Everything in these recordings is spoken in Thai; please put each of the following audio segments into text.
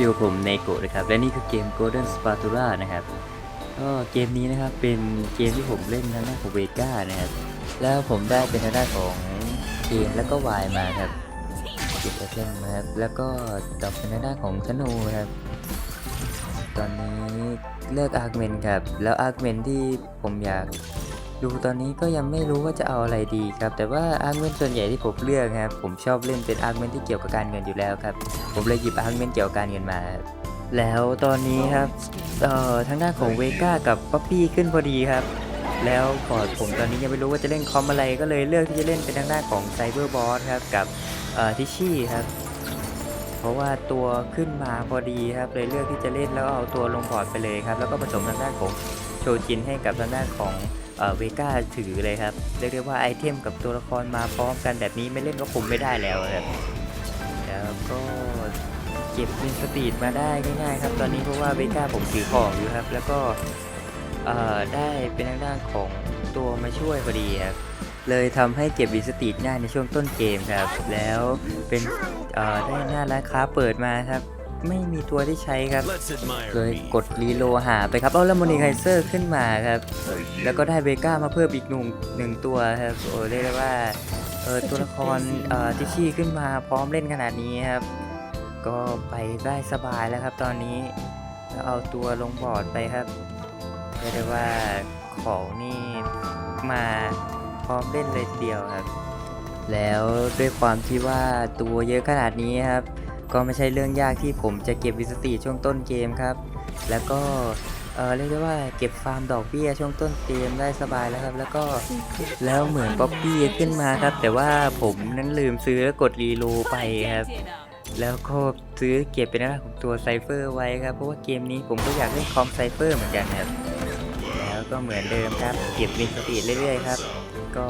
วัสดีครับอยู่กับผมเนโกะนะครับ และนี่คือเกม Golden Spatula นะครับ ก็เกมนี้นะครับเป็นเกมที่ผมเล่นทางด้านของเวก้านะครับ แล้วผมได้เป็นทางด้านของเกมแล้วก็วายมาครับเก็บไอเทมนะครับ แล้วก็ดรอเป็นทางด้านของธนูครับ ตอนนี้เลือกอาร์เมนครับ แล้วอาร์เมนที่ผมอยาก ดูตอนนี้ก็ยังไม่รู้ว่าจะเอาอะไรดีครับ แต่ว่าอาร์เมนส่วนใหญ่ที่ผมเลือกครับ ผมชอบเล่นเป็นอาร์เมนที่เกี่ยวกับการเงินอยู่แล้วครับ ผมเลยหยิบอาร์เมนเกี่ยวกับการเงินมา แล้วตอนนี้ครับเอ่อทางด้านของเวก้ากับป๊อปปี้ขึ้นพอดีครับ แล้วพอร์ตผมตอนนี้ยังไม่รู้ว่าจะเล่นคอมอะไรก็เลยเลือกที่จะเล่นเป็นทางด้านของไซเบอร์บอสครับกับเอ่อทิชชี่ครับเพราะว่าตัวขึ้นมาพอดีครับเลยเลือกที่จะเล่นแล้วเอาตัวลงพอร์ตไปเลยครับ แล้วก็ผสมทางด้านของโชจินให้กับทางด้านของ เวก้าถือเลยครับ เรียกได้ว่าไอเทมกับตัวละครมาพร้อมกันแบบนี้ไม่เล่นก็คุมไม่ได้แล้วครับแล้วก็เก็บมินสตีดมาได้ง่ายๆครับ ตอนนี้เพราะว่าเวก้าผมถือของอยู่ครับ แล้วก็ได้เป็นทางด้านของตัวมาช่วยพอดีครับเลยทำให้เก็บวิสตีดง่ายในช่วงต้นเกมครับ แล้วเป็นได้หน้าร้านค้าเปิดมาครับ ไม่มีตัวที่ใช้ครับ Let's admire เลย me. กดรีโลหาไปครับ เอาแล้วโมนิไคเซอร์ขึ้นมาครับ แล้วก็ได้เบก้ามาเพิ่มอีกหนึ่งหนึ่งตัวครับ โอ้เรียกได้ว่าเออตัวละครเอ่อทิชชี่ขึ้นมาพร้อมเล่นขนาดนี้ครับ ก็ไปได้สบายแล้วครับ ตอนนี้แล้วเอาตัวลงบอร์ดไปครับเรียกได้ว่าของนี่มาพร้อมเล่นเลยทีเดียวครับ แล้วด้วยความที่ว่าตัวเยอะขนาดนี้ครับ ก็ไม่ใช่เรื่องยากที่ผมจะเก็บวิสตีช่วงต้นเกมครับ แล้วก็เออเรียกได้ว่าเก็บฟาร์มดอกเบี้ยช่วงต้นเกมได้สบายแล้วครับ แล้วก็แล้วเหมือนป๊อปปี้ขึ้นมาครับ แต่ว่าผมนั้นลืมซื้อแล้วกดรีโลไปครับ แล้วก็ซื้อเก็บเป็นหน้าของตัวไซเฟอร์ไว้ครับ เพราะว่าเกมนี้ผมก็อยากเล่นคอมไซเฟอร์เหมือนกันครับ แล้วก็เหมือนเดิมครับ เก็บวินสตีเรื่อยๆครับ ก็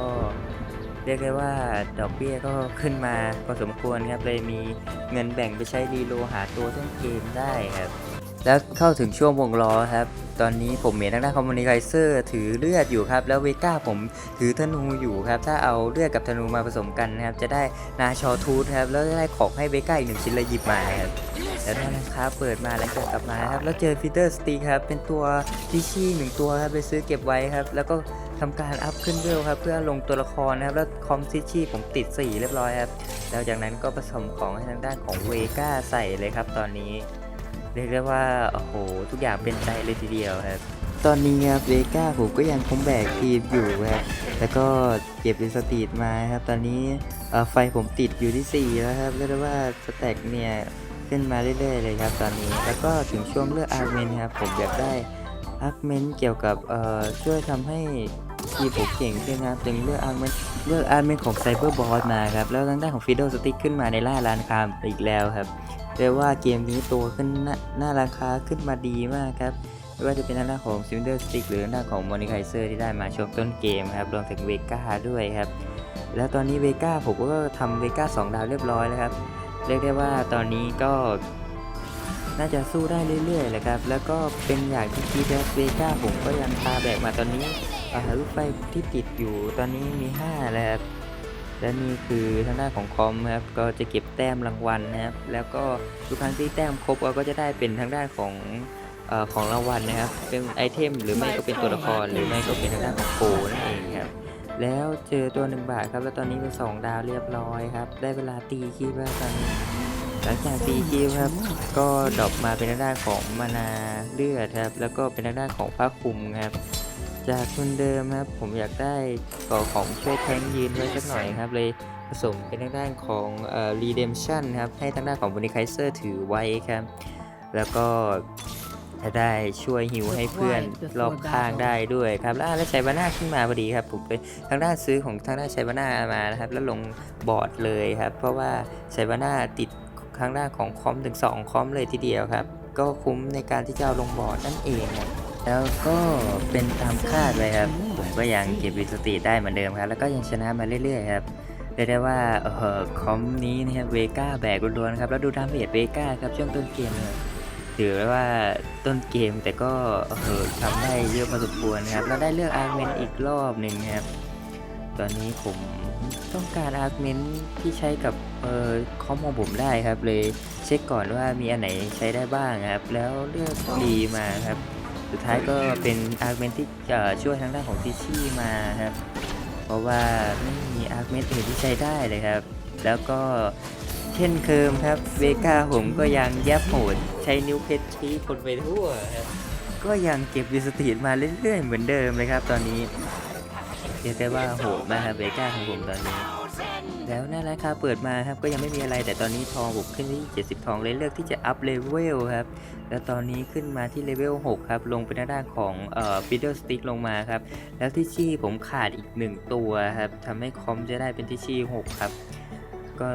เรียกได้ว่าดอกเบี้ยก็ขึ้นมาพอสมควรครับเลยมีเงินแบ่งไปใช้รีโลหาตัวต้นเกมได้ครับแล้วเข้าถึงช่วงวงล้อครับ ตอนนี้ผมเห็นทางด้านคอมมูนิไคเซอร์ถือเลือดอยู่ครับ แล้วเวก้าผมถือธนูอยู่ครับ ถ้าเอาเลือดกับธนูมาผสมกันนะครับ จะได้นาชอทูธครับ แล้วได้ของให้เวก้าอีกหนึ่งชิ้นเลยหยิบมาครับแล้วได้ราคาเปิดมาแล้วก็กลับมาครับ แล้วเจอฟีเตอร์สตีครับ เป็นตัวที่ชี่หนึ่งตัวครับ ไปซื้อเก็บไว้ครับ แล้วก็ ทำการอัพขึ้นเวลครับ เพื่อลงตัวละครนะครับ แล้วคอมซิชี่ผมติด 4 เรียบร้อยครับ แล้วจากนั้นก็ผสมของทางด้านของเวก้าใส่เลยครับ ตอนนี้ เรียกได้ว่า โอ้โห ทุกอย่างเป็นใจเลยทีเดียวครับ ตอนนี้ครับเวก้าผมก็ยังคงแบกทีมอยู่ครับ แล้วก็เก็บเป็นสตรีทมาครับ ตอนนี้ไฟผมติดอยู่ที่ 4 แล้วครับเรียกได้ว่าสแต็กเนี่ยขึ้นมาเรื่อยๆเลยครับตอนนี้ แล้วก็ถึงช่วงเลือกอาร์เมนครับผมอยากได้อาร์เมนเกี่ยวกับช่วยทำให้ ทีมผมเก่งขึ้นครับจึงเลือกอาร์เมนเลือกอาร์เมนของไซเบอร์บอสมาครับ แล้วทางด้านของฟิโดสติ๊กขึ้นมาในล่าร้านคามอีกแล้วครับเรียกว่าเกมนี้ตัวขึ้นหน้าหน้าราคาขึ้นมาดีมากครับไม่ว่าจะเป็นทางด้านของซิมเดอร์สติกหรือทางด้าของมอนิไคเซอร์ที่ได้มาช่วงต้นเกมครับรวมถึงเวก้าด้วยครับ แล้วตอนนี้เวก้าผมก็ทำเวก้า2ดาวเรียบร้อยแล้วครับเรียกได้ว่าตอนนี้ก็น่าจะสู้ได้เรื่อยๆเลยครับ แล้วก็เป็นอย่างที่คิดครับเวก้าผมก็ยังตาแบกมาตอนนี้ ลูกไฟที่ติดอยู่ตอนนี้มี5แล้วครับและนี่คือทางด้านของคอมครับก็จะเก็บแต้มรางวัลนะครับ แล้วก็ทุกครั้งที่แต้มครบเราก็จะได้เป็นทางด้านของออของรางวัลนะครับ เป็นไอเทมหรือไม่ก็เป็นตัวละครหรือไม่ก็เป็นทางด้านของโกนั่นเองครับแล้วเจอตัวหนึ่งบาทครับแล้วตอนนี้เป็นสองดาวเรียบร้อยครับ ได้เวลาตีคีบแล้วตอนนี้หลังจากตีคีบครับก็ดรอปมาเป็นทางด้านของมานาเลือดครับแล้วก็เป็นทางด้านของผ้าคลุมครับ จากทุนเดิมครับ ผมอยากได้ก่อของช่วยแทงยืนไว้สักหน่อยครับเลยผสมเป็นทางด้านของเอ่อ redemption ครับให้ทางด้านของบริไคเซอร์ถือไว้ครับ แล้วก็จะได้ช่วยฮิวให้เพื่อนรอบข้างได้ด้วยครับ แล้วอะแล้วชัยบาน่าขึ้นมาพอดีครับ ผมไปทางด้านซื้อของทางด้านชัยบาน่ามานะครับ แล้วลงบอร์ดเลยครับ เพราะว่าชัยบาน่าติดทางด้านของคอมถึง 2 คอมเลยทีเดียวครับ ก็คุ้มในการที่จะเอาลงบอร์ดนั่นเองครับ แล้วก็เป็นตามคาดเลยครับ ผมก็ยังเก็บวิสตีได้เหมือนเดิมครับ แล้วก็ยังชนะมาเรื่อยๆครับเรียกได้ว่าเออคอมนี้นะครับเวก้าแบกล้วนๆครับ แล้วดูดาเมจเวก้าครับช่วงต้นเกมถือว่าต้นเกมแต่ก็เออทำได้เยอะพอสมควรครับแล้วได้เลือกอาร์เมนอีกรอบหนึ่งครับ ตอนนี้ผมต้องการอาร์เมนที่ใช้กับเอ่อคอมของผมได้ครับเลยเช็คก่อนว่ามีอันไหนใช้ได้บ้างครับ แล้วเลือกรีมาครับ สุดท้ายก็เป็นอาร์เมนที่ช่วยทางด้านของทิชชี่มาครับ เพราะว่าไม่มีอาร์เมนอื่นที่ใช้ได้เลยครับ แล้วก็เช่นเคยมครับเวกาผมก็ยังแยบโหดใช้นิ้วเพชรชี้คนไปทั่วครับก็ยังเก็บวิสตีดมาเรื่อยๆเหมือนเดิมเลยครับ ตอนนี้เรียกได้ว่าโหดมากครับเบก้าของผมตอนนี้ แล้วนั่นแหละครับเปิดมาครับก็ยังไม่มีอะไรแต่ตอนนี้ทองผมขึ้นที่ 70 ทองเลยเลือกที่จะอัพเลเวลครับแล้วตอนนี้ขึ้นมาที่เลเวล 6 ครับลงไปด้านด้านของเอ่อฟิดเดิลสติ๊กลงมาครับแล้วที่ชี่ผมขาดอีก 1 ตัวครับทำให้คอมจะได้เป็นที่ชี่6ครับก็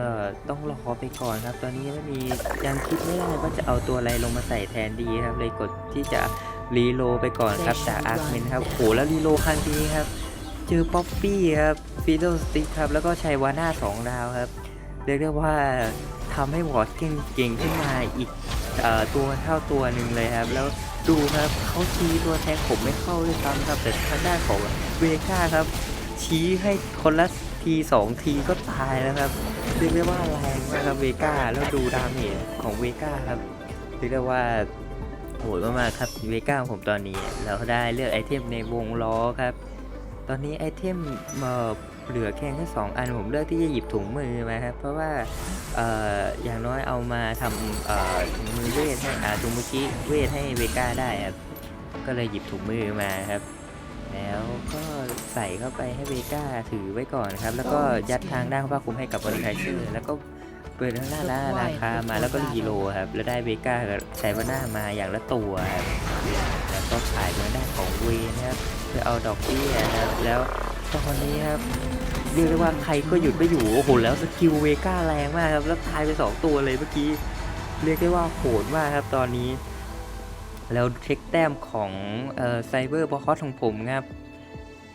ต้องรอไปก่อนครับ ตอนนี้ไม่มียังคิดไม่ได้ว่าจะเอาตัวอะไรลงมาใส่แทนดีครับ เลยกดที่จะรีโลไปก่อนครับจากอาร์คเมนครับโหแล้วรีโลครั้งนี้ครับ เจอป๊อปปี้ครับฟิดเดิลสติ๊กครับ แล้วก็ชัยวาน่าสองดาวครับ เรียกได้ว่าทำให้วอร์ดเก่งเก่งขึ้นมาอีกอตัวเท่าตัวหนึ่งเลยครับ แล้วดูครับเขาชี้ตัวแทงผมไม่เข้าด้วยซ้ำครับ แต่ทางด้านของเวก้าครับ ชี้ให้คนละทีสองทีก็ตายแล้วครับ เรียกได้ว่าแรงมากครับเวก้าแล้วดูดาเมจของเวก้าครับ เรียกได้ว่าโหดมากๆครับเวก้าของผมตอนนี้แล้วได้เลือกไอเทมในวงล้อครับ ตอนนี้ไอเทมเเหลือแค่แค่สองอันผมเลือกที่จะหยิบถุงมือมาครับเพราะว่าอออย่างน้อยเอามาทำถุงมือเวทให้อาถุงมือชี้เวทให้เวก้าได้ครับก็เลยหยิบถุงมือมาครับ แล้วก็ใส่เข้าไปให้เวก้าถือไว้ก่อนครับ แล้วก็ยัดทางด้านผ้าคลุมให้กับบริไคเชอร์แล้วก็เปิดทางด้านละราคามาแล้วก็รีโลครับ แล้วได้เวก้ากับใช้วาน่ามาอย่างละตัวครับแล้วก็ขายทางด้านของเวนครับ เพื่อเอาดอกเบี้ยครับแล้วตอนนี้ครับเรียกได้ว่าใครก็หยุดไม่อยู่โอ้โหแล้วสกิลเวก้าแรงมากครับแล้วตายไปสองตัวเลยเมื่อกี้เรียกได้ว่าโหดมากครับตอนนี้ แล้วเช็คแต้มของไซเบอร์บอคอสของผมครับ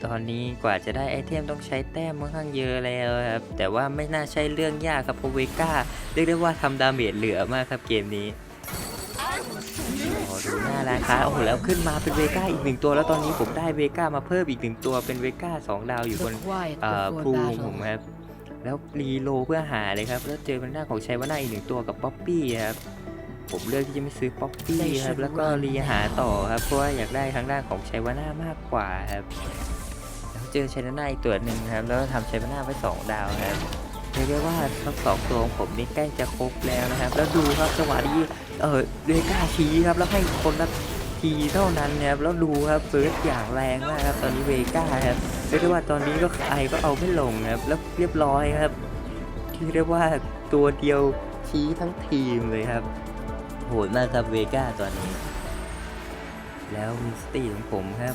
ตอนนี้กว่าจะได้ไอเทมต้องใช้แต้มค่อนข้างเยอะแล้วครับแต่ว่าไม่น่าใช่เรื่องยากครับเพราะเวก้าเรียกได้ว่าทำดาเมจเหลือมากครับเกมนี้ โอ้ดูหน้าร้านค้าโอ้โหแล้วขึ้นมาเป็นเวก้าอีกหนึ่งตัวแล้วตอนนี้ผมได้เวก้ามาเพิ่มอีกหนึ่งตัวเป็นเวก้าสองดาวอยู่บน The quiet เอ่อ before ภูมิผม battle. ครับแล้วรีโลเพื่อหาเลยครับแล้วเจอเป็นหน้าของชัยวาน่าอีกหนึ่งตัวกับป๊อปปี้ครับผมเลือกที่จะไม่ซื้อป๊อปปี้ They ครับ should แล้วก็ run รีหาต่อครับเพราะว่าอยากได้ทางด้านของชัยวาน่ามากกว่าครับแล้วเจอชัยวาน่าอีกตัวหนึ่งครับแล้วทำชัยวาน่าไว้สองดาวครับ เรียกได้ว่าทั้งสองตัวของผมนี่ใกล้จะครบแล้วนะครับ แล้วดูครับจังหวะนี้เออเดก้าชี้ครับแล้วให้คนละทีเท่านั้นนะครับแล้วดูครับเฟิร์สอย่างแรงมากครับตอนนี้เวก้าครับเรียกได้ว่าตอนนี้ก็ใครก็เอาไม่ลงครับแล้วเรียบร้อยครับที่เรียกว่าตัวเดียวชี้ทั้งทีมเลยครับโหดมากครับเวก้าตอนนี้ แล้วมิสตี้ของผมครับ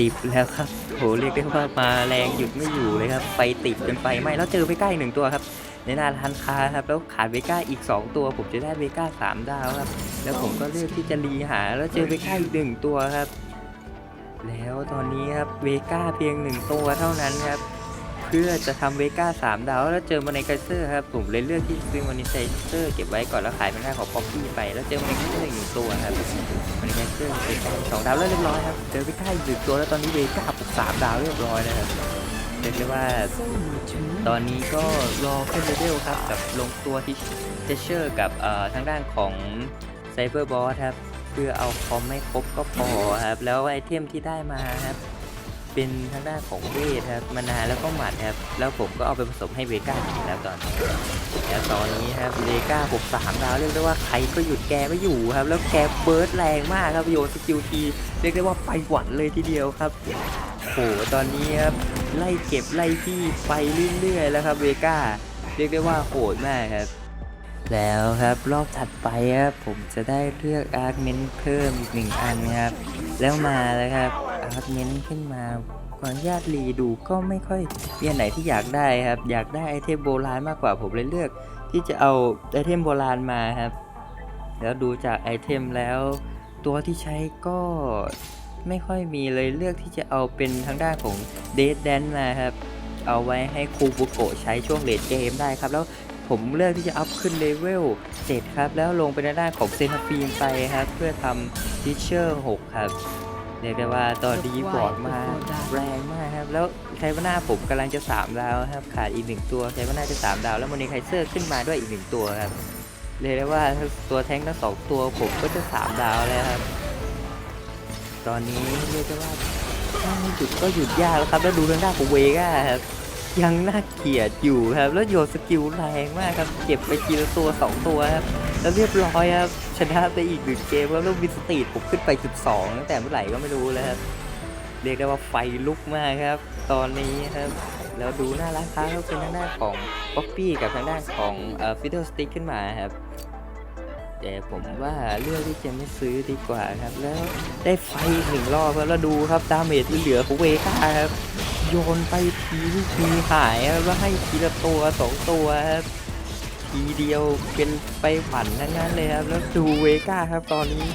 ติดแล้วครับโหเรียกได้ว่ามาแรงหยุดไม่อยู่เลยครับไฟติดจนไฟไหมแล้วเจอเวก้าอีกหนึ่งตัวครับ ในนาทันคาครับแล้วขาดเบก้าอีก 2 ตัว ผมจะได้เบก้าสามดาวครับ แล้วผมก็เลือกที่จะรีหาแล้วเจอเบก้าอีกหนึ่งตัวครับ แล้วตอนนี้ครับเบก้าเพียงหนึ่งตัวเท่านั้นครับ พื่อจะทำเวก้าสามดาวแล้วเจอมาในไกเซอร์ครับผมเลยเลือกที่ซื้อมาในไกเซอร์เก็บไว้ก่อนแล้วขายเป็นหน้าของป๊อปปี้ไปแล้วเจอมาในไกเซอร์อีกหนึ่งตัวครับมาในไกเซอร์เป็นสองดาวแล้วเรียบร้อยครับเจอเวก้าอีกหนึ่งตัวแล้วตอนนี้เวก้าปลุกสามดาวเรียบร้อยนะครับเรียกได้ว่าตอนนี้ก็รอขึ้นเลเวลครับกับลงตัวที่เทเชอร์กับทางด้านของไซเบอร์บอสครับเพื่อเอาคอมไม่ครบก็พอครับแล้วไอเทมที่ได้มาครับ เป็นทางด้านของเวทครับมานาแล้วก็หมัดครับแล้วผมก็เอาไปผสมให้เวก้าแล้วตอนนี้แล้วตอนนี้ครับเวก้าผมสามดาวเรียกได้ว่าใครก็หยุดแกไม่อยู่ครับ แล้วแกเบิร์ดแรงมากครับโยนสกิลทีเรียกได้ว่าไปหวันเลยทีเดียวครับโหตอนนี้ครับไล่เก็บไล่ที่ไปเรื่อยๆแล้วครับเวก้าเรียกได้ว่าโหดมากครับแล้วครับรอบถัดไปครับผมจะได้เลือกอาร์ u เมนเพิ่มอีกหนึ่งอันครับแล้วมาแล้วครับ อาร์ u เมนขึ้นมาขออนุญาตรีดูก็ไม่ค่อยมีอันไหนที่อยากได้ครับ อยากได้ไอเทมโบราณมากกว่าผมเลยเลือก ที่จะเอาไอเทมโบราณมาครับ แล้วดูจากไอเทมแล้ว ตัวที่ใช้ก็ไม่ค่อยมีเลยเลือกที่จะเอาเป็นทางด้านของเดดแดนมาครับ เอาไว้ให้คูบุโกะใช้ช่วงเลดเกมได้ครับ แล้วผมเลือกที่จะอัพขึ้นเลเวล7ครับ แล้วลงไปในด้านของเซนฟีนไปครับ เพื่อทำทิเชอร์6ครับ เรียกได้ว่าตอนนี้บอร์ดมาแรงมากครับ แล้วไทวาน่าผมกำลังจะ 3 ดาวครับ ขาดอีกหนึ่งตัวไทวาน่าจะ 3 ดาว แล้วโมเนไคเซอร์ขึ้นมาด้วยอีกหนึ่งตัวครับเรียกได้ว่าตัวแท้งทั้งสองตัวผมก็จะ 3 ดาวแล้วครับ ตอนนี้เรียกได้ว่าถ้าไม่หยุดก็หยุดยากแล้วครับแล้วดูทางด้านของเวก้าครับยังน่าเกลียดอยู่ครับ แล้วโยนสกิลแรงมากครับ เก็บไปทีละตัวสองตัวครับ แล้วเรียบร้อยครับ ชนะไปอีกหนึ่งเกมครับแล้ววินสตีดผมขึ้นไป 12 ตั้งแต่เมื่อไหร่ก็ไม่รู้แล้วครับ เรียกได้ว่าไฟลุกมากครับ ตอนนี้ครับ แล้วดูน่ารักครับเป็นทางด้าของป๊อปปี้กับทางด้านของเอ่อฟิดเดิลสติ๊กขึ้นมาครับแต่ผมว่าเลือกที่จะไม่ซื้อดีกว่าครับ แล้วได้ไฟอีกหนึ่งรอบครับแล้วดูครับดาเมจที่เหลือของเวก้าครับ โยนไปทีที่ทีหายครับแล้วให้ทีละตัวสองตัวครับ ทีเดียวเป็นไปฝันทั้งนั้นเลยครับ แล้วดูเวก้าครับตอนนี้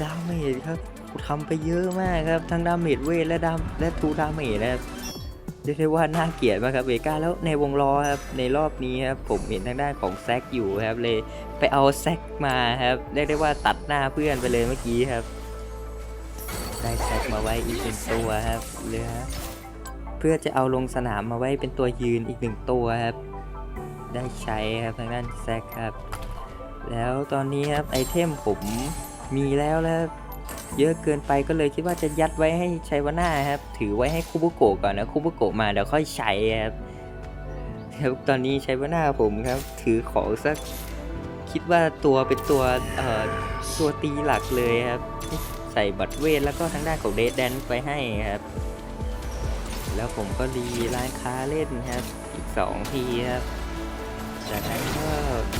ดาเมจครับทำไปเยอะมากครับ ทั้งดาเมจเวทและดามและทูดาเมจนะครับเรียกได้ว่าน่าเกลียดมากครับเวก้าแล้วในวงล้อครับในรอบนี้ครับผมเห็นทางด้านของแซกอยู่ครับเลยไปเอาแซกมาครับเรียกได้ว่าตัดหน้าเพื่อนไปเลยเมื่อกี้ครับ ได้แซกมาไว้อีกหนึ่งตัวครับเหลือเพื่อจะเอาลงสนามมาไว้เป็นตัวยืนอีกหนึ่งตัวครับ ได้ใช้ครับทางด้านแซกครับ แล้วตอนนี้ครับไอเทมผมมีแล้วแล้วเยอะเกินไปก็เลยคิดว่าจะยัดไว้ให้ใช้วาน่าครับ ถือไว้ให้คูบุโกะก่อนนะคูบุโกะมาเดี๋ยวค่อยใช้ครับแล้วตอนนี้ใช้วาน่าผมครับ ถือของสักคิดว่าตัวเป็นตัวเอ่อตัวตีหลักเลยครับ ใส่บัตรเวทแล้วก็ทางด้านของเดดแดนไปให้ครับ แล้วผมก็รีร้านค้าเล่นครับ อีก2ทีครับ จากนั้นก็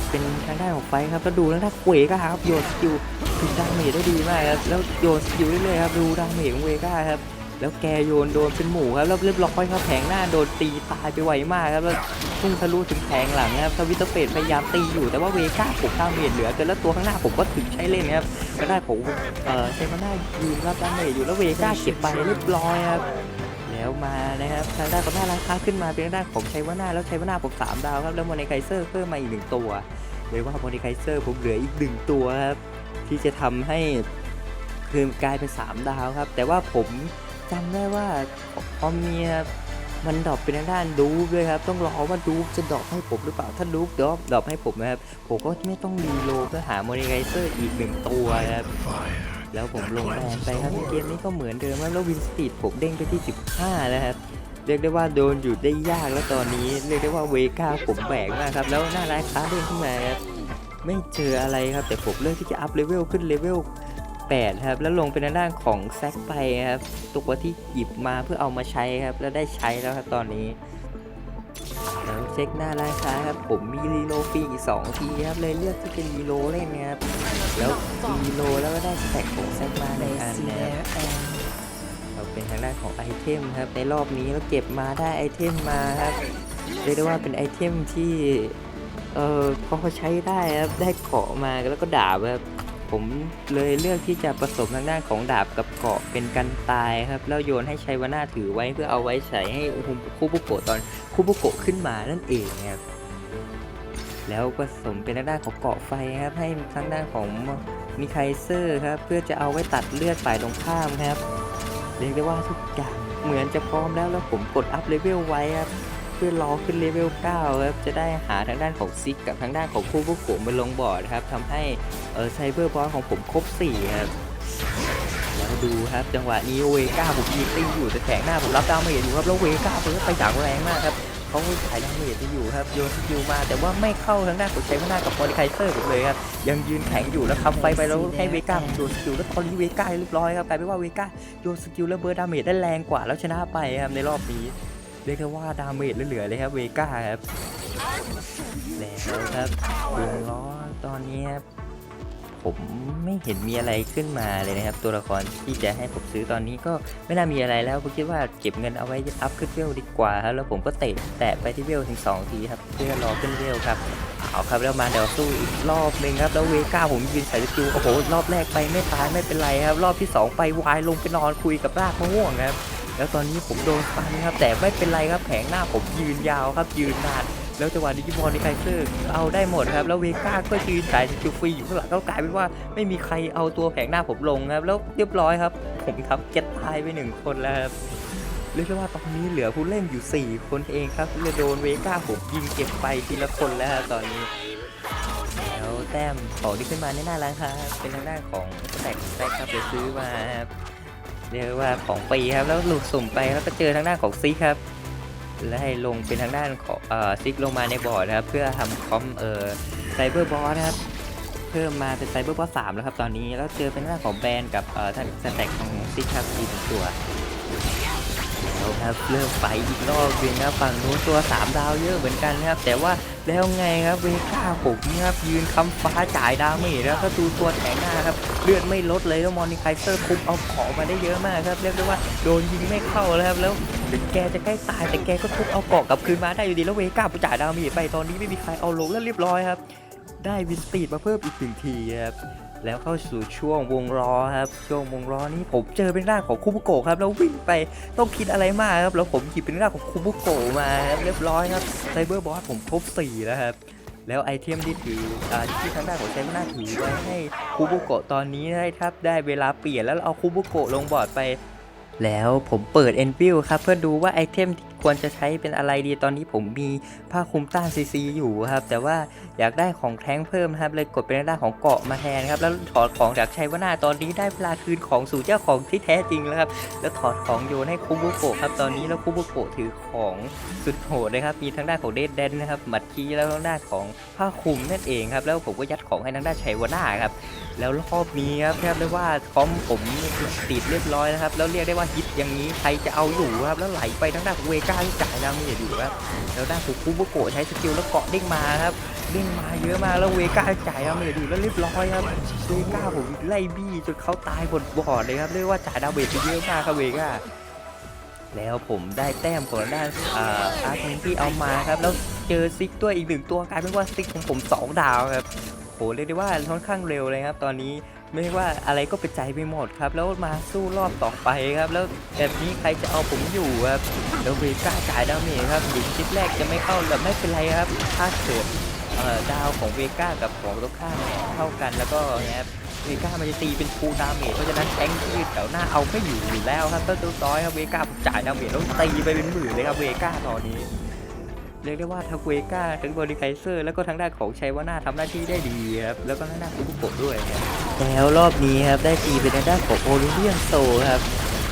เป็นทางด้านของไฟครับแล้วดูทางด้านเวก้าครับโยนสกิลถึงดาเมจได้ดีมากครับแล้วโยนสกิลเรื่อยๆครับดูดาเมจของเวก้าครับแล้วแกโยนโดนเป็นหมูครับแล้วเรียบร้อยครับแผงหน้าโดนตีตายไปไวมากครับแล้วพุ่งทะลุถึงแผงหลังครับทวิตเตอร์เฟดพยายามตีอยู่แต่ว่าเวก้าผมดาเมจเหลือเกินแล้วตัวข้างหน้าผมก็ถึงใช้เล่นครับก็ได้ผมเออใช้มาหน้ายืนรับดาเมจอยู่แล้วเวก้าเก็บไปเรียบร้อยครับ แล้วมานะครับทางด้านของหน้าร้านค้าขึ้นมาเป็นทางด้านของชัยวน่าแล้วชัยวน่าผมสามดาวครับแล้วโมเนไคเซอร์เพิ่มมาอีกหนึ่งตัวเลยว่าโมเนไคเซอร์ผมเหลืออีกหนึ่งตัวครับที่จะทำให้คือกลายเป็นสามดาวครับ แต่ว่าผมจำได้ว่าพอมีครับมันดรอปเป็นทางด้านดูฟด้วยครับ ต้องรอว่าดูฟจะดรอปให้ผมหรือเปล่า ถ้าดูฟดรอปดรอปให้ผมนะครับ ผมก็ไม่ต้องรีโลเพื่อหาโมเนไคเซอร์อีกหนึ่งตัวครับ แล้วผมลงแรงไปครับในเกมนี้ก็เหมือนเดิมครับแล้ววินสตีดผมเด้งไปที่ 15แล้วครับเรียกได้ว่าโดนหยุดได้ยากแล้วตอนนี้เรียกได้ว่าเวก้าผมแบกมากครับแล้วหน้าร้านค้าเด้งขึ้นมาครับไม่เจออะไรครับแต่ผมเลือกที่จะอัพเลเวลขึ้นเลเวล8ครับแล้วลงเป็นทางด้านของแซกไปครับตัวที่หยิบมาเพื่อเอามาใช้ครับแล้วได้ใช้แล้วครับตอนนี้ แล้วเช็คหน้าร้านค้าครับ ผมมีรีโลฟรีอีก2ทีครับ เลยเลือกที่จะรีโลเล่นนะครับ แล้วรีโลแล้วก็ได้สแต็กของแซกมาในอันนะครับเราเป็นทางด้านของไอเทมครับ ในรอบนี้เราเก็บมาได้ไอเทมมาครับเรียกได้ว่าเป็นไอเทมที่ เออพอใช้ได้ครับ ได้เกาะมาแล้วก็ดาบครับ ผมเลยเลือกที่จะผสมทางด้านของดาบกับเกราะเป็นกันตายครับ แล้วโยนให้ชัยวนาถือไว้เพื่อเอาไว้ใส่ให้คูบุโกะตอนคูบุโกะขึ้นมานั่นเองครับแล้วผสมเป็นทางด้านของเกาะไฟครับให้ทางด้านของมีไคเซอร์ครับเพื่อจะเอาไว้ตัดเลือดฝ่ายตรงข้ามครับเรียกได้ว่าทุกอย่างเหมือนจะพร้อมแล้วแล้วผมกดอัพเลเวลไว้ครับ เพื่อรอขึ้นเลเวล9ครับจะได้หาทางด้านของซิกกับทางด้านของคู่ผู้ผมมาลงบอร์ดครับทำให้เออไซเบอร์บอสของผมครบ4ครับแล้วดูครับจังหวะนี้เวก้าผมยิงตีอยู่แต่แขงหน้าผมรับดาเมจอยู่ครับแล้วเวก้าผมไปอย่างแรงมากครับเขาขายดาเมจไปอยู่ครับโยนสกิลมาแต่ว่าไม่เข้าทางด้านของใช้หน้ากับมอริไคเซอร์ผมเลยครับยังยืนแข็งอยู่แล้วทำไฟไปแล้วให้เวก้าโยนสกิลแล้วตอนนี้เวก้าเรียบร้อยครับกลายเป็นว่าเวก้าโยนสกิลแล้วเบิร์ดดาเมจได้แรงกว่าแล้วชนะไปครับในรอบนี้ เรียกได้ว่าดาเมจเหลือเลยครับเวก้าครับแล้วครับวงล้อตอนนี้ครับผมไม่เห็นมีอะไรขึ้นมาเลยนะครับ ตัวละครที่จะให้ผมซื้อตอนนี้ก็ไม่น่ามีอะไรแล้วผมคิดว่าเก็บเงินเอาไว้อัพขึ้นเวลดีกว่าครับแล้วผมก็เตะแตะไปที่เวลถึง2ทีครับเพื่อรอขึ้นเวลครับเอาครับแล้วมาเดี๋ยวสู้อีกรอบหนึงครับแล้วเวก้าผมยืนใส่สกิลโอ้โหรอบแรกไปไม่ตายไม่เป็นไรครับ รอบที่ 2 ไปวายลงไปนอนคุยกับรากมะม่วงครับ แล้วตอนนี้ผมโดนฟันครับแต่ไม่เป็นไรครับแผงหน้าผมยืนยาวครับยืนนานแล้วจังหวะนี้มอนิไคเซอร์เอาได้หมดครับ แล้วเวก้าก็ยืนจ่ายสกิลฟรีอยู่ข้างหลังก็กลายเป็นว่าไม่มีใครเอาตัวแผงหน้าผมลงครับ แล้วเรียบร้อยครับ ผมทับเก็ตตายไปหนึ่งคนแล้วครับเรียกว่าตอนนี้เหลือผู้เล่นอยู่ 4 คนเองครับเลยโดนเวก้าผมยิงเก็บไปทีละคนแล้วครับตอนนี้แล้วแต้มของที่ขึ้นมาในหน้าร้านค้าเป็นทางด้านของแตกแตกครับไปซื้อมาครับ เรียกว่าของฟรีครับแล้วหลุดสุ่มไปแล้วก็เจอทางด้านของซิกครับ และให้ลงเป็นทางด้านของเอ่อซิกลงมาในบอร์ดนะครับ เพื่อทำคอมเอ่อไซเบอร์บอสนะครับเพิ่มมาเป็นไซเบอร์บอสสามแล้วครับตอนนี้แล้วเจอเป็นทางด้านของแบรนด์กับเอ่อท่านสแต็กของซิกครับดีถึงตัว แล้วครับเริ่มไฟอีกรอบหนึงครับฝั่งนู้นตัว 3 ดาวเยอะเหมือนกันนะครับ แต่ว่าแล้วไงครับเวก้าผมนะครับยืนคำฟ้าจ่ายดาเมจแล้วก็ดูตัวแทงหน้าครับเลือดไม่ลดเลยแล้วมอนิไคเซอร์คุมเอาของมาได้เยอะมากครับเรียกได้ว่าโดนยิงไม่เข้าแล้วครับแล้วแกจะใกล้ตายแต่แกก็ทุบเอาเกาะกลับคืนมาได้อยู่ดีแล้วเวก้าจ่ายดาเมจไปตอนนี้ไม่มีใครเอาลงแล้วเรียบร้อยครับได้วินสปีดมาเพิ่มอีกหนึ่งทีครับ แล้วเข้าสู่ช่วงวงล้อครับ ช่วงวงล้อนี้ผมเจอเป็นร่างของคูบุโกะครับแล้ววิ่งไปต้องคิดอะไรมากครับแล้วผมหยิบเป็นร่างของคูบุโกะมาครับเรียบร้อยครับไซเบอร์บอสผมครบ4แล้วครับแล้วไอเทมที่ถืออาที่ทางด้านของเซมน่าถือไว้ให้คูบุโกะตอนนี้ได้ครับได้เวลาเปลี่ยนแล้วเอาคูบุโกะลงบอร์ดไป แล้วผมเปิด e n v i e w ครับ เพื่อดูว่าไอเทมที่ควรจะใช้เป็นอะไรดีตอนนี้ผมมีผ้าคลุมต้านซีซีอยู่ครับ แต่ว่าอยากได้ของแท้งเพิ่มนะครับ เลยกดเป็นด้านของเกาะมาแทนครับ แล้วถอดของจากชัยวนาตอนนี้ได้เวลาคืนของสู่เจ้าของที่แท้จริงแล้วครับ แล้วถอดของโยนให้คุบุโกะครับ ตอนนี้แล้วคุบุโกะถือของสุดโหดเลยครับ มีทั้งด้านของเดดแดนนะครับหมัดคีแล้วทางด้านของผ้าคลุมนั่นเองครับ แล้วผมก็ยัดของให้ทางด้านชัยวนาครับ แล้วรอบนี้ครับเรียกได้ว่าคอมผมติดเรียบร้อยแล้วครับ แล้วเรียกได้ว่าฮิตอย่างนี้ใครจะเอาอยู่ครับ แล้วไหลไปทางด้านของเวก้าที่จ่ายดาเมจอยู่ครับแล้วด้านของคูโบโกะใช้สกิลแล้วเกาะเด้งมาครับเด้งมาเยอะมากแล้วเวก้าจ่ายดาเมจอยู่แล้วเรียบร้อยครับเวก้าผมไล่บี้จนเขาตายบนบอร์ดเลยครับเรียกว่าจ่ายดาเมจไปเยอะมากครับเวก้าแล้วผมได้แต้มของด้านอาร์เทนที่เอามาครับแล้วเจอซิกตัวอีกหนึ่งตัวกลายเป็นว่าซิกของผมสองดาวครับ เรียกได้ว่าค่อนข้างเร็วเลยครับ ตอนนี้ไม่ว่าอะไรก็เป็นใจไปหมดครับ แล้วมาสู้รอบต่อไปครับ แล้วแบบนี้ใครจะเอาผมอยู่ครับแล้วเวก้าจ่ายดาเมจครับถึงชิดแรกจะไม่เข้าแต่ไม่เป็นไรครับ ถ้าเกิดดาวของเวก้ากับของตรงข้ามเท่ากันแล้วก็นะครับเวก้ามันจะตีเป็นฟูดาเมจเพราะฉะนั้นแทงที่แถวหน้าเอาไม่อยู่อยู่แล้วครับต้นตัวน้อยครับเวก้าจ่ายดาเมจแล้วตีไปเป็นหมื่นเลยครับเวก้าตอนนี้ เรียกได้ว่าทั้งเวก้าทั้งบริไคเซอร์ แล้วก็ทางด้านของชัยวนาทำหน้าที่ได้ดีครับ แล้วก็ทางด้านของคุโกด้วยครับแล้วรอบนี้ครับได้ตีเป็นทางด้านของโอลิเวียนโซครับ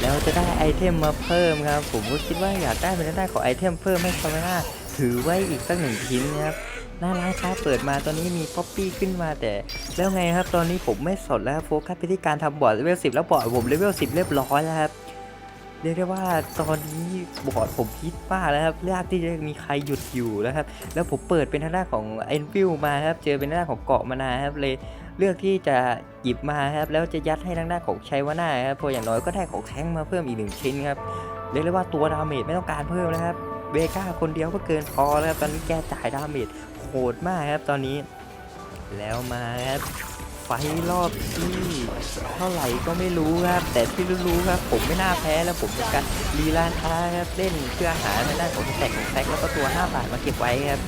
แล้วจะได้ไอเทมมาเพิ่มครับ ผมก็คิดว่าอยากได้เป็นทางด้านของไอเทมเพิ่มให้ชัยวนาถือไว้อีกสักหนึ่งชิ้นนะครับหน้าร้านค้าเปิดมาตอนนี้มีป๊อปปี้ขึ้นมาแต่ แล้วไงครับตอนนี้ผมไม่สดแล้วโฟกัสไปที่การทำบอร์ดเลเวล10แล้วบอร์ดผมเลเวล10เรียบร้อยแล้วครับ เรียกได้ว่าตอนนี้บอร์ดผมคิดมาแล้วครับยากที่จะมีใครหยุดอยู่แล้วครับ แล้วผมเปิดเป็นทางด้านของเอ็นฟิลมาครับ เจอเป็นทางด้านของเกาะมานาครับเลยเลือกที่จะหยิบมาครับ แล้วจะยัดให้ทางด้านของชัยวนาครับพราะอย่างน้อยก็ได้ของแท้งมาเพิ่มอีกหนึ่งชิ้นครับเรียกได้ว่าตัวดาเมจไม่ต้องการเพิ่มแล้วครับเบก้าคนเดียวก็เกินพอแล้วครับตอนนี้แกจ่ายดาเมจโหดมากครับตอนนี้ แล้วมาครับ ไฟรอบที่เท่าไหร่ก็ไม่รู้ครับ แต่ที่รู้ๆครับ ผมไม่น่าแพ้แล้วผมเป็นการรีลานค้าครับเล่นเพื่อหาในด้านของแตกของแท็กแล้วก็ตัว 5 บาทมาเก็บไว้ครับ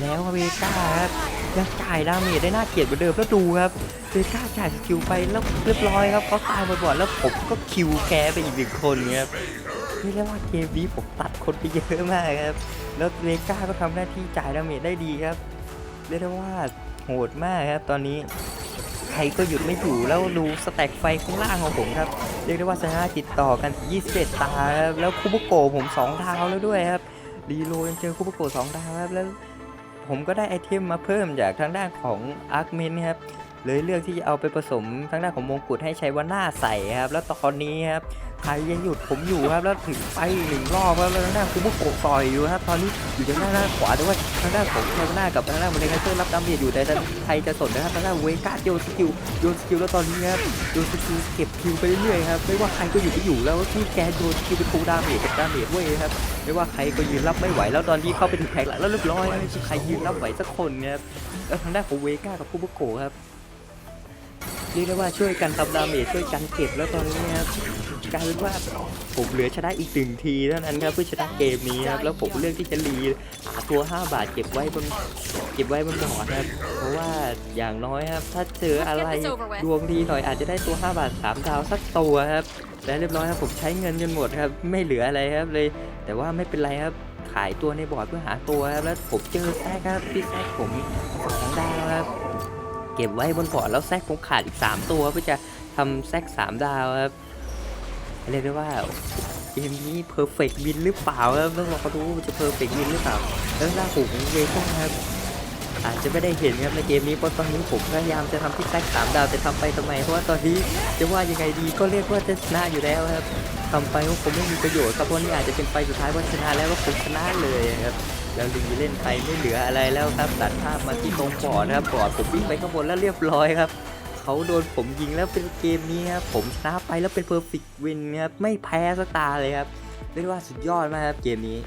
แล้วเวก้าครับยังจ่ายดาเมจได้น่าเกลียดเหมือนเดิมแล้วดูครับเวก้าจ่ายสกิลไปแล้วเรียบร้อยครับเขาตายบ่อนแล้วผมก็คิวแกไปอีกหนึ่งคนครับนี่เรียกว่าเกมนี้ผมตัดคนไปเยอะมากครับ แล้วเวก้าก็ทำหน้าที่จ่ายดาเมจได้ดีครับเรียกได้ว่าโหดมากครับตอนนี้ รก็หยุดไม่อยู่แล้วดูสแต็กไฟข้างล่างของผมครับ เรียกได้ว่าชนะติดต่อกัน21ตาครับแล้วคูบุโกผม2ดาวแล้วด้วยครับรีโลยังเจอคูบุโกะ2ดาวครับแล้วผมก็ได้ไอเทมมาเพิ่มจากทางด้านของอาร์คเมนครับ เลยเลือกที่จะเอาไปผสมทางด้านของมงกุฎให้ใช้ว่าหน้าใส่ครับ แล้วตอนนี้ครับใครยังหยุดผมอยู่ครับ แล้วถึงไปหนึ่งรอบครับแล้วทางด้านคูบุโกต่อยอยู่ครับ ตอนนี้อยู่ทางด้านหน้าขวาแต่ว่าทางด้านของเทวนากับทางด้านบริเกเซอร์รับดาเมจอยู่แต่ใครจะสนนะครับทางด้านเวก้าโยนสกิลโยนสกิลแล้วตอนนี้ครับโยนสกิลเก็บคิวไปเรื่อยๆครับไม่ว่าใครก็อยู่ที่อยู่แล้วที่แกโยนสกิลเป็นฟูดาเมจกับดาเมจเว้ยครับไม่ว่าใครก็ยืนรับไม่ไหว แล้วตอนนี้เข้าไปถึงแท็กหลังแล้วเรียบร้อยใครยืนรับไหวสักคนครับแล้วทางด้านของเวก้ากับคูบุโกครับ รียกได้ว่าช่วยกันทำดาเมจช่วยกันเก็บแล้วตอนนี้นะครับกลายเป็นว่าผมเหลือชนะอีกหนึ่งทีเท่านั้นครับเพื่อชนะเกมนี้ครับแล้วผมเลือกที่จะรีหาตัว 5 บาทเก็บไว้บนเก็บไว้บนบอร์ดครับเพราะว่าอย่างน้อยครับ ถ้าเจออะไรดวงดีหน่อยอาจจะได้ตัว 5 บาท 3 ดาวสักตัวครับและเรียบร้อยครับผมใช้เงินจนหมดครับ ไม่เหลืออะไรครับเลย แต่ว่าไม่เป็นไรครับขายตัวในบอร์ดเพื่อหาตัวครับแล้วผมเจอแซกครับพี่แซกผมสองดาวครับ เก็บไว้บนบอร์ดแล้วแซกผมขาดอีก 3 ตัวเพื่อจะทำแซก3 ดาวครับเรียกได้ว่าเกมนี้เพอร์เฟกต์วินหรือเปล่าครับต้องรอดูจะเพอร์เฟกต์วินหรือเปล่า แล้วล่าหูของเวก้าครับอาจจะไม่ได้เห็นครับในเกมนี้เพราะตอนนี้ผมพยายามจะทำที่แซก3ดาวแต่ทำไปทำไมเพราะว่าตอนนี้จะว่ายังไงดีก็เรียกว่าจะชนะอยู่แล้วครับทำไปก็คงไม่มีประโยชน์ครับเพราะนี่อาจจะเป็นไฟสุดท้ายว่าชนะแล้วว่าผมชนะเลยครับ แล้วลีเล่นไปไม่เหลืออะไรแล้วครับ ตัดภาพมาที่ตรงบอร์ดนะครับบอร์ดผมวิ่งไปข้างบนแล้วเรียบร้อยครับเขาโดนผมยิงแล้วเป็นเกมนี้ครับผมชนะไปแล้วเป็นเพอร์ฟิกวินครับไม่แพ้สักตาเลยครับเรียกว่าสุดยอดมากครับเกมนี้